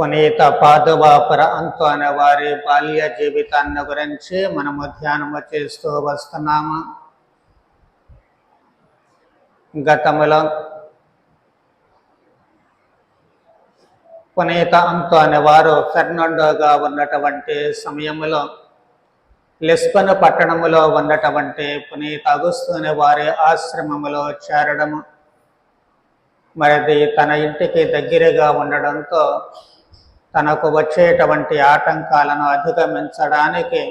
పునీత పాదవాపర అంతు అనే వారి బాల్య జీవితాన్ని గురించి మనము ధ్యానము చేస్తూ వస్తున్నాము గతములో పునీత అంతు అనేవారు ఫెర్నాండోగా ఉన్నటువంటి సమయములో లిస్బన్ పట్టణములో ఉన్నటువంటి పునీత అగుస్తు అనే వారి ఆశ్రమములో చేరడము మరిది తన ఇంటికి దగ్గరగా ఉండడంతో తనకు వచ్చేటువంటి ఆటంకాలను అధిగమించడానికి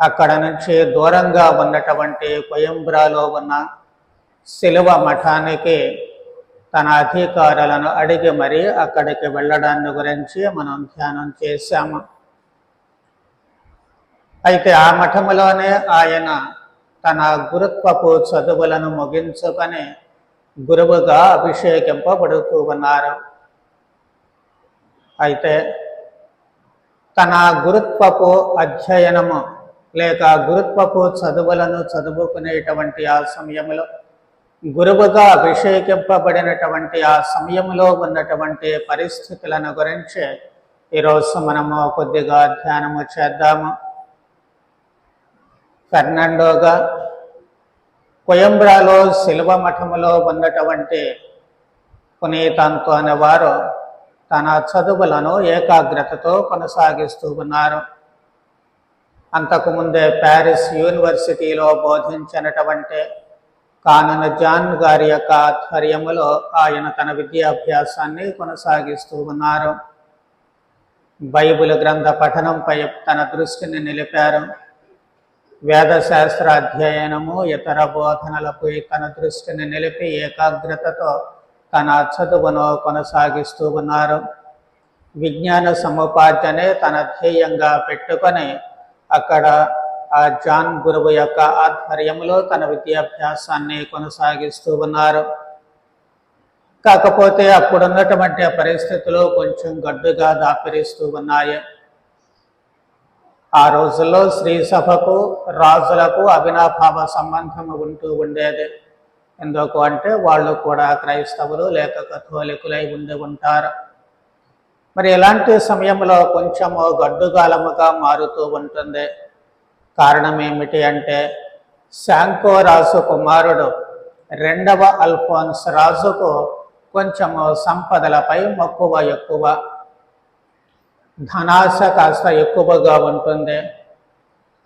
అక్కడ నుంచి దూరంగా ఉన్నటువంటి కొయంబ్రాలో ఉన్న శిలువ మఠానికి తన అధికారులను అడిగి మరీ అక్కడికి వెళ్ళడాన్ని గురించి మనం ధ్యానం చేశాము. అయితే ఆ మఠములోనే ఆయన తన గురుత్వపు చదువులను ముగించుకొని గురువుగా అభిషేకింపబడుతూ ఉన్నారు. అయితే తన గురుత్వపు అధ్యయనము లేక గురుత్వపు చదువులను చదువుకునేటువంటి ఆ సమయంలో గురువుగా అభిషేకింపబడినటువంటి ఆ సమయంలో ఉన్నటువంటి పరిస్థితులను గురించి ఈరోజు మనము కొద్దిగా ధ్యానము చేద్దాము. ఫెర్నాండోగా కొయంబ్రాలో శిల్వ మఠములో ఉన్నటువంటి పునీతంతో అనేవారు తన చదువులను ఏకాగ్రతతో కొనసాగిస్తూ ఉన్నారు. అంతకుముందే ప్యారిస్ యూనివర్సిటీలో బోధించినటువంటి కానన్ జాన్ గారి యొక్క ఆధ్వర్యములో ఆయన తన విద్యాభ్యాసాన్ని కొనసాగిస్తూ ఉన్నారు. బైబిల్ గ్రంథ పఠనంపై తన దృష్టిని నిలిపారు. వేదశాస్త్ర అధ్యయనము ఇతర బోధనలపై తన దృష్టిని నిలిపి ఏకాగ్రతతో తన చదువును కొనసాగిస్తూ ఉన్నారు విజ్ఞాన సముపార్జనే తన ధ్యేయంగా పెట్టుకొని అక్కడ ఆ జాన్ గురువు యొక్క ఆధ్వర్యంలో తన విద్యాభ్యాసాన్ని కొనసాగిస్తూ ఉన్నారు కాకపోతే అప్పుడున్నటువంటి పరిస్థితులు కొంచెం గడ్డుగా దాపిరిస్తూ ఉన్నాయి ఆ రోజుల్లో శ్రీ సభకు రాజులకు అవినాభావ సంబంధం ఉంటూ ఉండేది. ఎందుకు అంటే వాళ్ళు కూడా క్రైస్తవులు లేక కథోలికులై ఉండి ఉంటారు. మరి ఇలాంటి సమయంలో కొంచెము గడ్డుగాలముగా మారుతూ ఉంటుంది. కారణం ఏమిటి అంటే శాంకో రాజు కుమారుడు రెండవ అల్ఫోన్స్ రాజుకు కొంచెము సంపదలపై మక్కువ ఎక్కువ ధనాశ కాస్త ఎక్కువగా ఉంటుంది.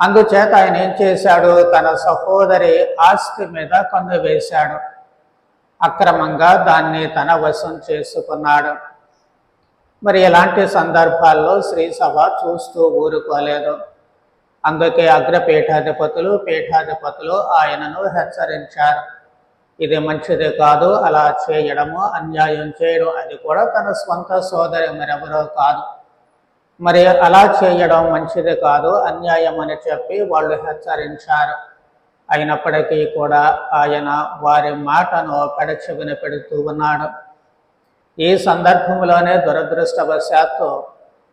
అందుచేత ఆయన ఏం చేశాడు? తన సహోదరి ఆస్తి మీద కన్ను వేశాడు. అక్రమంగా దాన్ని తన వశం చేసుకున్నాడు. మరి ఇలాంటి సందర్భాల్లో శ్రీ సభ చూస్తూ ఊరుకోలేదు. అందుకే అగ్రపీఠాధిపతులు పీఠాధిపతులు ఆయనను హెచ్చరించారు. ఇది మంచిది కాదు అలా చేయడము అన్యాయం చేయడం అది కూడా తన స్వంత సోదరి మరెవరో కాదు. మరి అలా చేయడం మంచిది కాదు అన్యాయం అని చెప్పి వాళ్ళు హెచ్చరించారు. అయినప్పటికీ కూడా ఆయన వారి మాటను పెడచెవిన పెడుతూ ఉన్నాడు. ఈ సందర్భంలోనే దురదృష్టవశాత్తు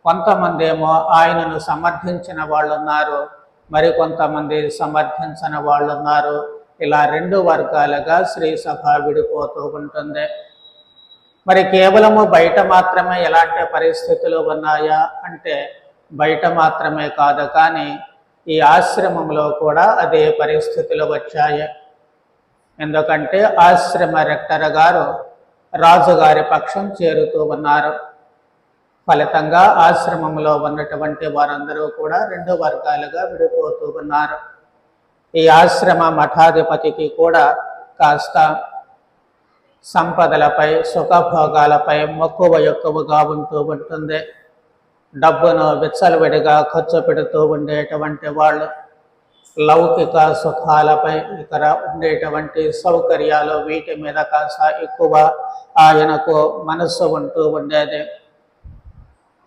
కొంతమందేమో ఆయనను సమర్థించిన వాళ్ళు ఉన్నారు మరి కొంతమంది సమర్థించిన వాళ్ళు ఉన్నారు ఇలా రెండు వర్గాలుగా శ్రీసభ విడిపోతూ ఉంటుంది. మరి కేవలము బయట మాత్రమే ఎలాంటి పరిస్థితులు ఉన్నాయా అంటే బయట మాత్రమే కాదు కానీ ఈ ఆశ్రమంలో కూడా అదే పరిస్థితులు వచ్చాయి. ఎందుకంటే ఆశ్రమ రెక్టర్ గారు రాజుగారి పక్షం చేరుతూ ఉన్నారు. ఫలితంగా ఆశ్రమంలో ఉన్నటువంటి వారందరూ కూడా రెండు వర్గాలుగా విడిపోతూ ఉన్నారు. ఈ ఆశ్రమ మఠాధిపతికి కూడా కాస్త సంపదలపై సుఖభోగాలపై మక్కువ ఎక్కువగా ఉంటూ ఉంటుంది. డబ్బును విచ్చలవిడిగా ఖర్చు పెడుతూ ఉండేటువంటి వాళ్ళు లౌకిక సుఖాలపై ఇక్కడ ఉండేటువంటి సౌకర్యాలు వీటి మీద కాస్త ఎక్కువ ఆయనకు మనస్సు ఉంటూ ఉండేది.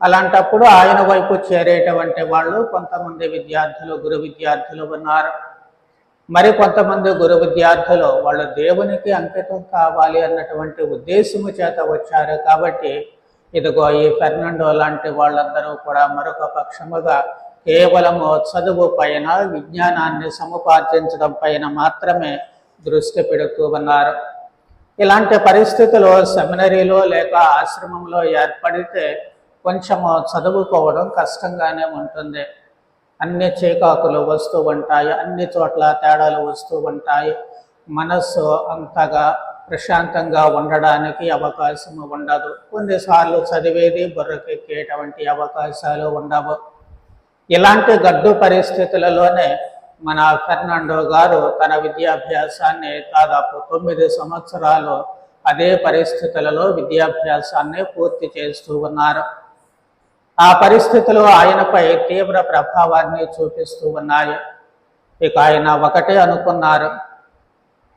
అలాంటప్పుడు ఆయన వైపు చేరేటువంటి వాళ్ళు కొంతమంది విద్యార్థులు గురు విద్యార్థులు ఉన్నారు. మరి కొంతమంది గురు విద్యార్థులు వాళ్ళు దేవునికి అంకితం కావాలి అన్నటువంటి ఉద్దేశము చేత వచ్చారు కాబట్టి ఇదిగో ఈ ఫెర్నాండో లాంటి వాళ్ళందరూ కూడా మరొక పక్షముగా కేవలము చదువు పైన విజ్ఞానాన్ని సముపార్జించడం పైన మాత్రమే దృష్టి పెడుతూ ఉన్నారు. ఇలాంటి పరిస్థితులు సెమినరీలో లేక ఆశ్రమంలో ఏర్పడితే కొంచెము చదువుకోవడం కష్టంగానే ఉంటుంది. అన్ని చీకాకులు వస్తూ ఉంటాయి అన్ని చోట్ల తేడాలు వస్తూ ఉంటాయి. మనస్సు అంతగా ప్రశాంతంగా ఉండడానికి అవకాశం ఉండదు. కొన్నిసార్లు చదివేది బుర్రకెక్కేటువంటి అవకాశాలు ఉండవు. ఇలాంటి గడ్డు పరిస్థితులలోనే మన ఫెర్నాండో గారు తన విద్యాభ్యాసాన్ని దాదాపు తొమ్మిది సంవత్సరాలు అదే పరిస్థితులలో విద్యాభ్యాసాన్ని పూర్తి చేస్తూ ఉన్నారు. ఆ పరిస్థితులు ఆయనపై తీవ్ర ప్రభావాన్ని చూపిస్తూ ఉన్నాయి. ఇక ఆయన ఒకటే అనుకున్నారు.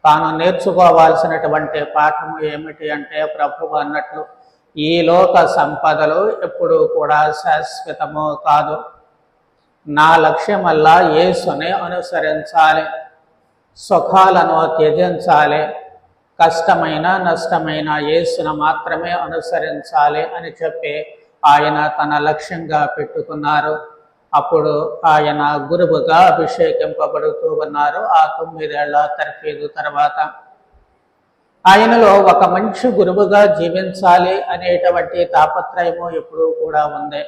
తాను నేర్చుకోవాల్సినటువంటి పాఠం ఏమిటి అంటే ప్రభు అన్నట్లు ఈ లోక సంపదలు ఎప్పుడూ కూడా శాశ్వతము కాదు. నా లక్ష్యమల్లా యేసుని అనుసరించాలి. సుఖాలను త్యజించాలి. కష్టమైన నష్టమైన యేసును మాత్రమే అనుసరించాలి అని చెప్పి ఆయన తన లక్ష్యంగా పెట్టుకున్నారు. అప్పుడు ఆయన గురువుగా అభిషేకింపబడుతూ ఉన్నారు ఆ తొమ్మిదేళ్ళ తర్ఫీదు తర్వాత. ఆయనలో ఒక మంచి గురువుగా జీవించాలి అనేటువంటి తాపత్రయము ఎప్పుడూ కూడా ఉంది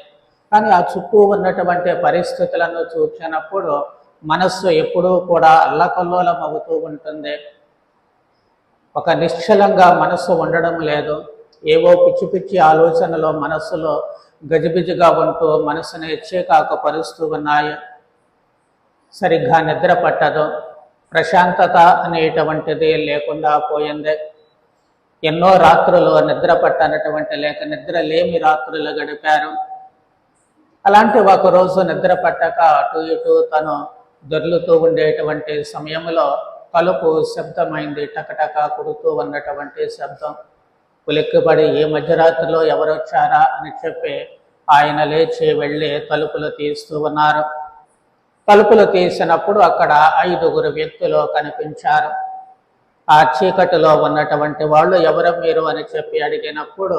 కానీ ఆ చుట్టూ ఉన్నటువంటి పరిస్థితులను చూసినప్పుడు మనస్సు ఎప్పుడూ కూడా అల్లకల్లోలం అవుతూ ఉంటుంది. ఒక నిశ్చలంగా మనస్సు ఉండడం లేదు. ఏవో పిచ్చి పిచ్చి ఆలోచనలు మనస్సులో గజిబిజిగా ఉంటూ మనసుని పరుస్తూ ఉన్నాయి. సరిగ్గా నిద్ర పట్టదు. ప్రశాంతత అనేటువంటిది లేకుండా పోయింది. ఎన్నో రాత్రులు నిద్ర పట్టనటువంటి లేక నిద్ర లేమి రాత్రులు గడిపారు. అలాంటి ఒక రోజు నిద్ర పట్టక అటు ఇటు తను దొర్లుతూ ఉండేటువంటి సమయంలో కలుపు శబ్దమైంది టకటక కుడుతూ ఉన్నటువంటి శబ్దం. ఉలిక్కిపడి ఏ మధ్యరాత్రిలో ఎవరు వచ్చారా అని చెప్పి ఆయన లేచి వెళ్ళి తలుపులు తీస్తూ ఉన్నారు. తలుపులు తీసినప్పుడు అక్కడ ఐదుగురు వ్యక్తులు కనిపించారు. ఆ చీకటిలో ఉన్నటువంటి వాళ్ళు ఎవరు మీరు? అని చెప్పి అడిగినప్పుడు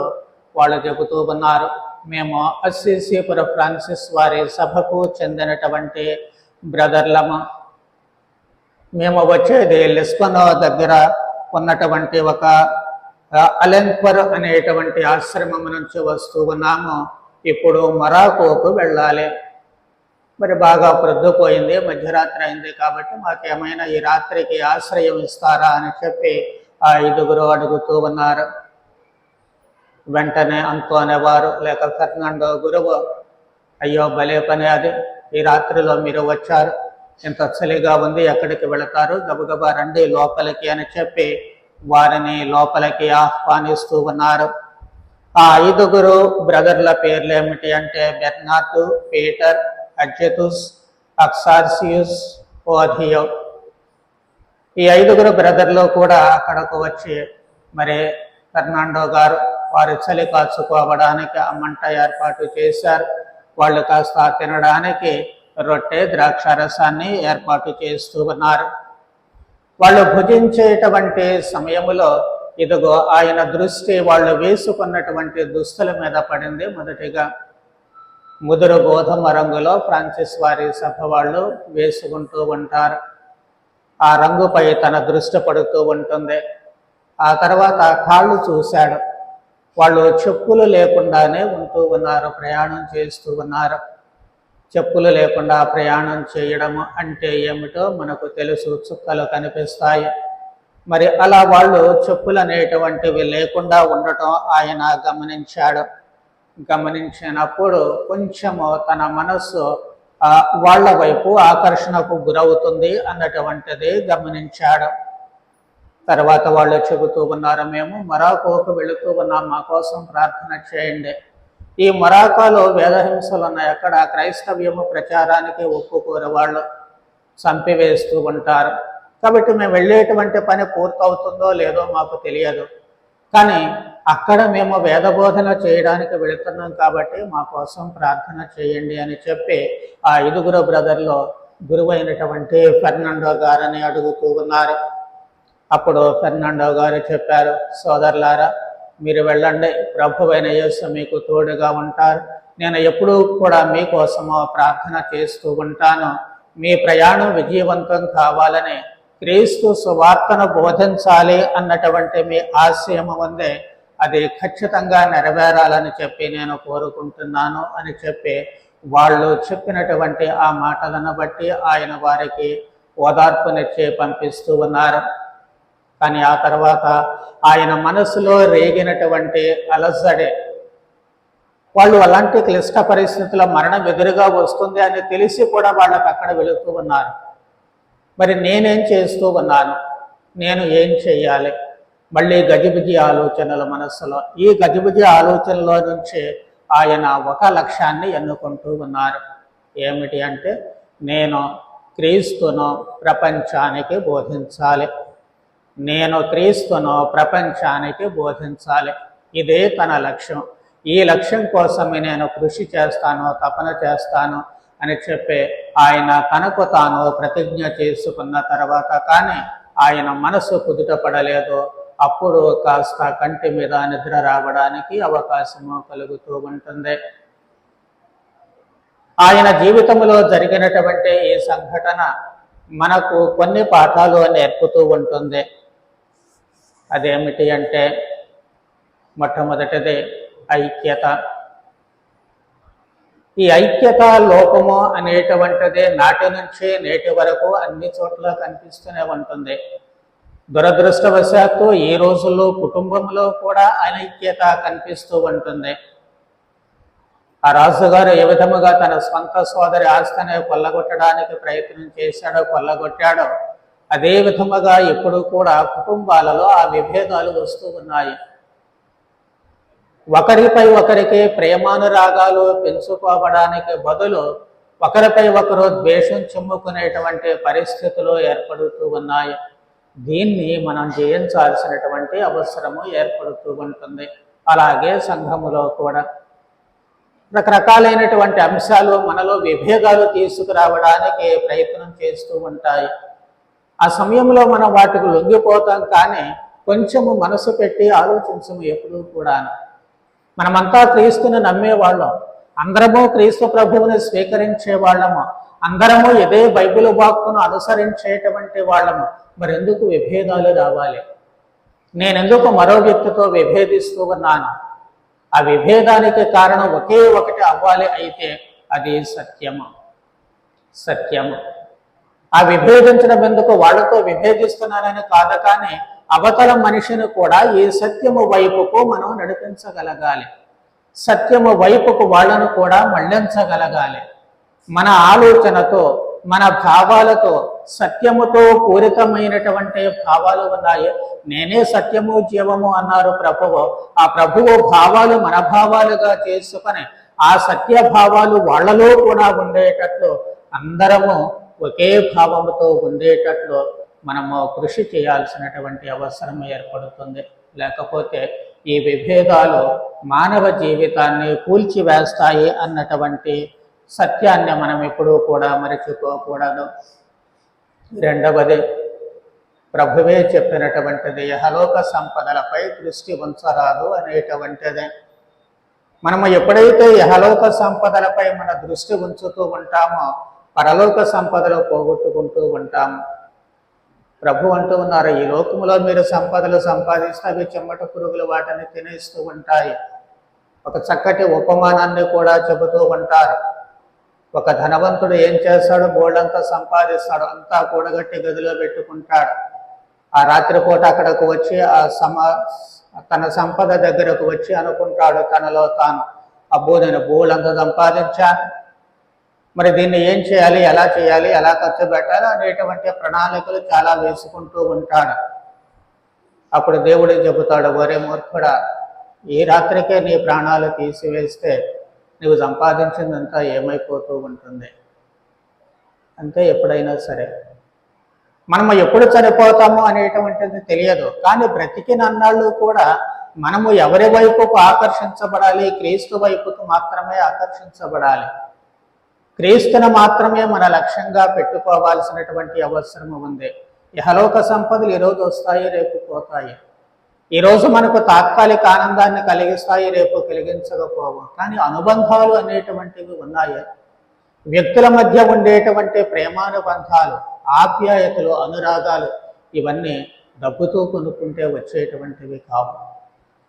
వాళ్ళు చెబుతూ ఉన్నారు మేము అస్సీసీపుర ఫ్రాన్సిస్ వారి సభకు చెందినటువంటి బ్రదర్లము. మేము వచ్చేది లిస్బనో దగ్గర ఉన్నటువంటి ఒక అలెన్పర్ అనేటువంటి ఆశ్రమం నుంచి వస్తూ ఉన్నాము. ఇప్పుడు మరాకోకు వెళ్ళాలి. మరి బాగా ప్రొద్దుపోయింది మధ్యరాత్రి అయింది కాబట్టి మాకేమైనా ఈ రాత్రికి ఆశ్రయం ఇస్తారా అని చెప్పి ఆ ఐదుగురు అడుగుతూ ఉన్నారు. వెంటనే అంతో అనేవారు లేక ఫెర్నాండో గురువు అయ్యో భలే పని అది. ఈ రాత్రిలో మీరు వచ్చారు. ఇంత చలిగా ఉంది ఎక్కడికి వెళతారు? గబగబా రండి లోపలికి అని చెప్పి వారిని లోపలికి ఆహ్వానిస్తూ ఉన్నారు. ఆ ఐదుగురు బ్రదర్ల పేర్లు ఏమిటి అంటే బెర్నార్డు పీటర్ అడ్జెతుస్ అక్సార్సియుస్ ఓధియో. ఈ ఐదుగురు బ్రదర్లు కూడా అక్కడకు వచ్చి మరి ఫెర్నాండో గారు వారు చలి కాచుకోవడానికి ఆ మంట ఏర్పాటు చేశారు. వాళ్ళు కాస్త తినడానికి రొట్టె ద్రాక్షారసాన్ని ఏర్పాటు చేస్తూ ఉన్నారు. వాళ్ళు భుజించేటువంటి సమయంలో ఇదిగో ఆయన దృష్టి వాళ్ళు వేసుకున్నటువంటి దుస్తుల మీద పడింది. మొదటిగా ముదురు గోధుమ రంగులో ఫ్రాన్సిస్ వారి సభ వాళ్ళు వేసుకుంటూ ఉంటారు. ఆ రంగుపై తన దృష్టి పడుతూ ఉంటుంది. ఆ తర్వాత కాళ్ళు చూశాడు. వాళ్ళు చెప్పులు లేకుండానే ఉంటూ ఉన్నారు ప్రయాణం చేస్తూ ఉన్నారు. చెప్పులు లేకుండా ప్రయాణం చేయడము అంటే ఏమిటో మనకు తెలుసు చుక్కలు కనిపిస్తాయి. మరి అలా వాళ్ళు చెప్పులు అనేటువంటివి లేకుండా ఉండటం ఆయన గమనించాడు. గమనించినప్పుడు కొంచెము తన మనస్సు వాళ్ళ వైపు ఆకర్షణకు గురవుతుంది అన్నటువంటిది గమనించాడు. తర్వాత వాళ్ళు చెబుతూ ఉన్నారు మేము మరాకోకు వెళుతూ ఉన్నాం మా కోసం ప్రార్థన చేయండి. ఈ మొరాకాలో వేదహింసలు ఉన్నాయి. అక్కడ క్రైస్తవ్యము ప్రచారానికి ఒప్పుకోరు వాళ్ళు. చంపివేస్తూ ఉంటారు. కాబట్టి మేము వెళ్ళేటువంటి పని పూర్తవుతుందో లేదో మాకు తెలియదు. కానీ అక్కడ మేము వేదబోధన చేయడానికి వెళుతున్నాం కాబట్టి మా కోసం ప్రార్థన చేయండి అని చెప్పి ఆ ఐదుగురు బ్రదర్లో గురువైనటువంటి ఫెర్నాండో గారని అడుగుతూ ఉన్నారు. అప్పుడు ఫెర్నాండో గారు చెప్పారు సోదరులారా మీరు వెళ్ళండి. ప్రభువైన యేసు మీకు తోడుగా ఉంటారు. నేను ఎప్పుడూ కూడా మీకోసము ప్రార్థన చేస్తూ ఉంటాను. మీ ప్రయాణం విజయవంతం కావాలని క్రీస్తు సువార్తను బోధించాలి అన్నటువంటి మీ ఆశయం ఉంది. అది ఖచ్చితంగా నెరవేరాలని చెప్పి నేను కోరుకుంటున్నాను అని చెప్పి వాళ్ళు చెప్పినటువంటి ఆ మాటలను బట్టి ఆయన వారికి ఓదార్పునిచ్చి పంపిస్తూ ఉన్నారు. కానీ ఆ తర్వాత ఆయన మనసులో రేగినటువంటి అలసడే. వాళ్ళు అలాంటి క్లిష్ట పరిస్థితుల్లో మరణం ఎదురుగా వస్తుంది అని తెలిసి కూడా వాళ్ళకి అక్కడ వెళుతూ ఉన్నారు. మరి నేనేం చేస్తూ ఉన్నాను? నేను ఏం చెయ్యాలి? మళ్ళీ గజిబిజి ఆలోచనల మనస్సులో ఈ గజిబిజి ఆలోచనలో నుంచి ఆయన ఒక లక్ష్యాన్ని ఎన్నుకుంటూ ఉన్నారు. ఏమిటి అంటే నేను క్రీస్తును ప్రపంచానికి బోధించాలి. నేను క్రీస్తును ప్రపంచానికి బోధించాలి. ఇదే తన లక్ష్యం. ఈ లక్ష్యం కోసమే నేను కృషి చేస్తాను తపన చేస్తాను అని చెప్పి ఆయన తనకు తాను ప్రతిజ్ఞ చేసుకున్న తర్వాత కానీ ఆయన మనసు కుదుట పడలేదు అప్పుడు కాస్త కంటి మీద నిద్ర రావడానికి అవకాశము కలుగుతూ ఉంటుంది. ఆయన జీవితంలో జరిగినటువంటి ఈ సంఘటన మనకు కొన్ని పాఠాలు నేర్పుతూ ఉంటుంది. అదేమిటి అంటే మొట్టమొదటిది ఐక్యత. ఈ ఐక్యత లోపము అనేటువంటిది నాటి నుంచి నేటి వరకు అన్ని చోట్ల కనిపిస్తూనే ఉంటుంది. దురదృష్టవశాత్తు ఈ రోజుల్లో కుటుంబంలో కూడా అనైక్యత కనిపిస్తూ ఉంటుంది. ఆ రాజుగారు ఏ విధముగా తన స్వంత సోదరి ఆస్తిని కొల్లగొట్టడానికి ప్రయత్నం చేశాడో కొల్లగొట్టాడో అదే విధముగా ఇప్పుడు కూడా కుటుంబాలలో ఆ విభేదాలు వస్తూ ఉన్నాయి. ఒకరిపై ఒకరికి ప్రేమానురాగాలు పెంచుకోవడానికి బదులు ఒకరిపై ఒకరు ద్వేషం చెమ్ముకునేటువంటి పరిస్థితులు ఏర్పడుతూ ఉన్నాయి. దీన్ని మనం జయించాల్సినటువంటి అవసరము ఏర్పడుతూ ఉంటుంది. అలాగే సంఘములో కూడా రకరకాలైనటువంటి అంశాలు మనలో విభేదాలు తీసుకురావడానికి ప్రయత్నం చేస్తూ ఉంటాయి. ఆ సమయంలో మనం వాటికి లొంగిపోతాం కానీ కొంచెము మనసు పెట్టి ఆలోచించము ఎప్పుడూ కూడా మనమంతా క్రీస్తుని నమ్మేవాళ్ళం. అందరము క్రీస్తు ప్రభువుని స్వీకరించే వాళ్ళము. అందరము ఇదే బైబిల్ వాక్కును అనుసరించేటువంటి వాళ్ళము. మరెందుకు విభేదాలు రావాలి? నేనెందుకు మరో వ్యక్తితో విభేదిస్తూ ఉన్నాను? ఆ విభేదానికి కారణం ఒకే ఒకటి అవ్వాలి అయితే అది సత్యము. సత్యము. ఆ విభేదించడం ఎందుకు వాళ్ళతో విభేదిస్తున్నానని కాదు కానీ అవతల మనిషిని కూడా ఈ సత్యము వైపుకు మనం నడిపించగలగాలి. సత్యము వైపుకు వాళ్ళను కూడా మళ్ళించగలగాలి. మన ఆలోచనతో మన భావాలతో సత్యముతో పూరితమైనటువంటి భావాలు ఉన్నాయి. నేనే సత్యము జీవము అన్నారు ప్రభువు. ఆ ప్రభువు భావాలు మన భావాలుగా చేసుకొని ఆ సత్య భావాలు వాళ్ళలో కూడా ఉండేటట్లు అందరము ఒకే భావంతో ఉండేటట్లు మనము కృషి చేయాల్సినటువంటి అవసరం ఏర్పడుతుంది. లేకపోతే ఈ విభేదాలు మానవ జీవితాన్ని కూల్చివేస్తాయి అన్నటువంటి సత్యాన్ని మనం ఎప్పుడూ కూడా మరచిపోకూడదు. రెండవది ప్రభువే చెప్పినటువంటిది యహలోక సంపదలపై దృష్టి ఉంచరాదు అనేటువంటిది. మనము ఎప్పుడైతే యహలోక సంపదలపై మన దృష్టి ఉంచుతూ ఉంటామో పరలోక సంపదలు పోగొట్టుకుంటూ ఉంటాం. ప్రభు అంటూ ఉన్నారు ఈ లోకంలో మీరు సంపదలు సంపాదిస్తే అవి చెమ్మట పురుగులు వాటిని తినేస్తూ ఉంటాయి. ఒక చక్కటి ఉపమానాన్ని కూడా చెబుతూ ఉంటారు. ఒక ధనవంతుడు ఏం చేస్తాడు? బోర్డంతా సంపాదిస్తాడు అంతా కూడగట్టి గదిలో పెట్టుకుంటాడు. ఆ రాత్రిపూట అక్కడకు వచ్చి ఆ సమ తన సంపద దగ్గరకు వచ్చి అనుకుంటాడు తనలో తాను. అబ్బో నేను బోళ్ళంతా సంపాదించాను మరి దీన్ని ఏం చేయాలి ఎలా చేయాలి ఎలా ఖర్చు పెట్టాలి అనేటువంటి ప్రణాళికలు చాలా వేసుకుంటూ ఉంటాడు. అప్పుడు దేవుడు చెబుతాడు ఒరే మూర్ఖుడా ఈ రాత్రికే నీ ప్రాణాలు తీసివేస్తే నువ్వు సంపాదించిందంతా ఏమైపోతూ ఉంటుంది? అంతే ఎప్పుడైనా సరే. మనం ఎప్పుడు చనిపోతాము అనేటువంటిది తెలియదు. కానీ బ్రతికినన్నాళ్ళు కూడా మనము ఎవరి వైపుకు ఆకర్షించబడాలి క్రీస్తు వైపుకు మాత్రమే ఆకర్షించబడాలి. క్రీస్తును మాత్రమే మన లక్ష్యంగా పెట్టుకోవాల్సినటువంటి అవసరం ఉంది. యహలోక సంపదలు ఈరోజు వస్తాయి రేపు పోతాయి. ఈరోజు మనకు తాత్కాలిక ఆనందాన్ని కలిగిస్తాయి రేపు కలిగించకపోవు. కానీ అనుబంధాలు అనేటువంటివి ఉన్నాయి. వ్యక్తుల మధ్య ఉండేటువంటి ప్రేమానుబంధాలు ఆప్యాయతలు అనురాగాలు ఇవన్నీ డబ్బుతో కొనుక్కుంటే వచ్చేటువంటివి కావు.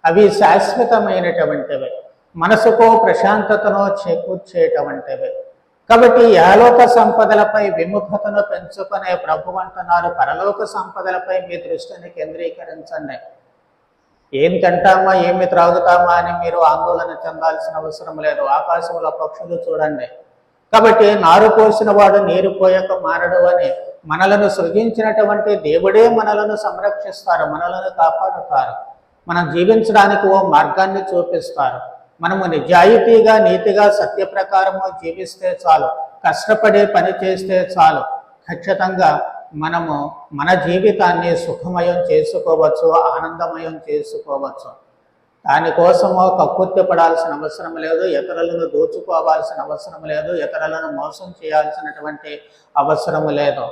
అవి శాశ్వతమైనటువంటివి. మనసుకో ప్రశాంతతను చేకూర్చేటువంటివి. కాబట్టి యాలోక సంపదలపై విముఖతను పెంచుకునే ప్రభు అంటున్నారు. పరలోక సంపదలపై మీ దృష్టిని కేంద్రీకరించండి. ఏం తింటామా ఏమి త్రాగుతామా అని మీరు ఆందోళన చెందాల్సిన అవసరం లేదు. ఆకాశంలో పక్షులు చూడండి. కాబట్టి నారు పోసిన వాడు నీరు పోయక మారడు అని మనలను సృజించినటువంటి దేవుడే మనలను సంరక్షిస్తారు మనలను కాపాడుతారు. మనం జీవించడానికి ఓ మార్గాన్ని చూపిస్తారు. మనము నిజాయితీగా నీతిగా సత్య ప్రకారము జీవిస్తే చాలు. కష్టపడి పని చేస్తే చాలు. ఖచ్చితంగా మనము మన జీవితాన్ని సుఖమయం చేసుకోవచ్చు ఆనందమయం చేసుకోవచ్చు. దానికోసము కక్కుర్తి పడాల్సిన అవసరం లేదు ఇతరులను దోచుకోవాల్సిన అవసరం లేదు ఇతరులను మోసం చేయాల్సినటువంటి అవసరం లేదు.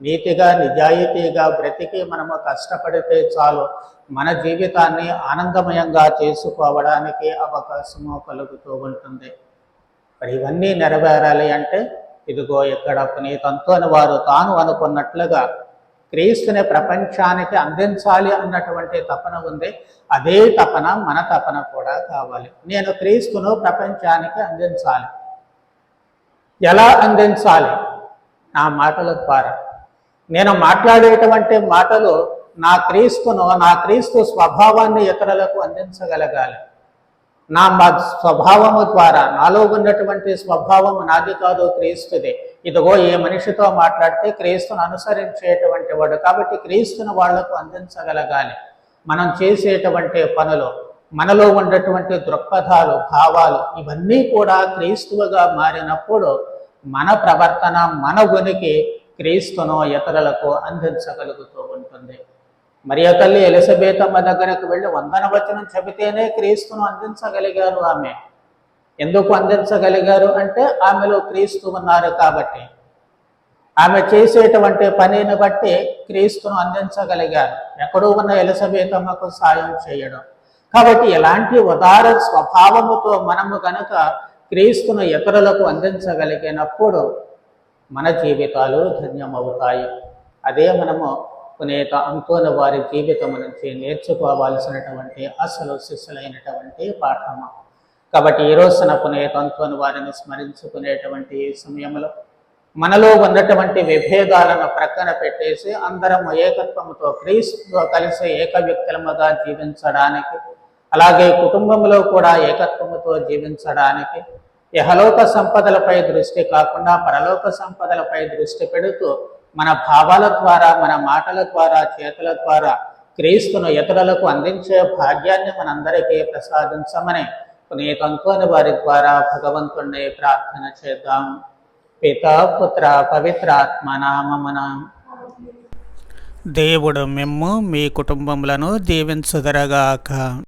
నీతిగా నిజాయితీగా బ్రతికి మనము కష్టపడితే చాలు. మన జీవితాన్ని ఆనందమయంగా చేసుకోవడానికి అవకాశము కలుగుతూ ఉంటుంది. మరి ఇవన్నీ నెరవేరాలి అంటే ఇదిగో ఇక్కడ పునీతంతో అని వారు తాను అనుకున్నట్లుగా క్రీస్తుని ప్రపంచానికి అందించాలి అన్నటువంటి తపన ఉంది. అదే తపన మన తపన కూడా కావాలి. నేను క్రీస్తును ప్రపంచానికి అందించాలి. ఎలా అందించాలి? నా మాటల ద్వారా. నేను మాట్లాడేటువంటి మాటలు నా క్రీస్తును నా క్రీస్తు స్వభావాన్ని ఇతరులకు అందించగలగాలి. నా మ స్వభావము ద్వారా నాలో ఉన్నటువంటి స్వభావం నాది కాదు క్రీస్తుది. ఇదిగో ఏ మనిషితో మాట్లాడితే క్రీస్తును అనుసరించేటువంటి వాడు. కాబట్టి క్రీస్తును వాళ్ళకు అందించగలగాలి. మనం చేసేటువంటి పనులు మనలో ఉన్నటువంటి దృక్పథాలు భావాలు ఇవన్నీ కూడా క్రీస్తువుగా మారినప్పుడు మన ప్రవర్తన మన ఉనికి క్రీస్తును ఇతరులకు అందించగలుగుతూ ఉంటుంది. మరియు తల్లి ఎలిజబేతమ్మ దగ్గరకు వెళ్ళి వందన వచనం చెబితేనే క్రీస్తును అందించగలిగారు ఆమె. ఎందుకు అందించగలిగారు అంటే ఆమెలో క్రీస్తు ఉన్నారు కాబట్టి. ఆమె చేసేటువంటి పనిని బట్టి క్రీస్తును అందించగలిగారు. ఎక్కడో ఉన్న ఎలిజబేతమ్మకు సాయం చేయడం. కాబట్టి ఎలాంటి ఉదార స్వభావముతో మనము కనుక క్రీస్తును ఇతరులకు అందించగలిగినప్పుడు మన జీవితాలు ధన్యమవుతాయి. అదే మనము పునేత అంకోన వారి జీవితం నుంచి నేర్చుకోవాల్సినటువంటి అసలు శిష్యులైనటువంటి పాఠము. కాబట్టి ఈ రోజున పునేత అంకోని వారిని స్మరించుకునేటువంటి సమయంలో మనలో ఉన్నటువంటి విభేదాలను ప్రక్కన పెట్టేసి అందరం ఏకత్వముతో క్రీస్తుతో కలిసి ఏక వ్యక్తులముగా జీవించడానికి అలాగే కుటుంబంలో కూడా ఏకత్వముతో జీవించడానికి యహలోక సంపదలపై దృష్టి కాకుండా పరలోక సంపదలపై దృష్టి పెడుతూ మన భావాల ద్వారా మన మాటల ద్వారా చేతుల ద్వారా క్రీస్తును ఇతరులకు అందించే భాగ్యాన్ని మనందరికీ ప్రసాదించమని పునీతంతోని వారి ద్వారా భగవంతుణ్ణి ప్రార్థన చేద్దాం. పిత పుత్ర పవిత్రాత్మ నామమున. దేవుడు మిమ్ము మీ కుటుంబములను దీవించుదరగాక.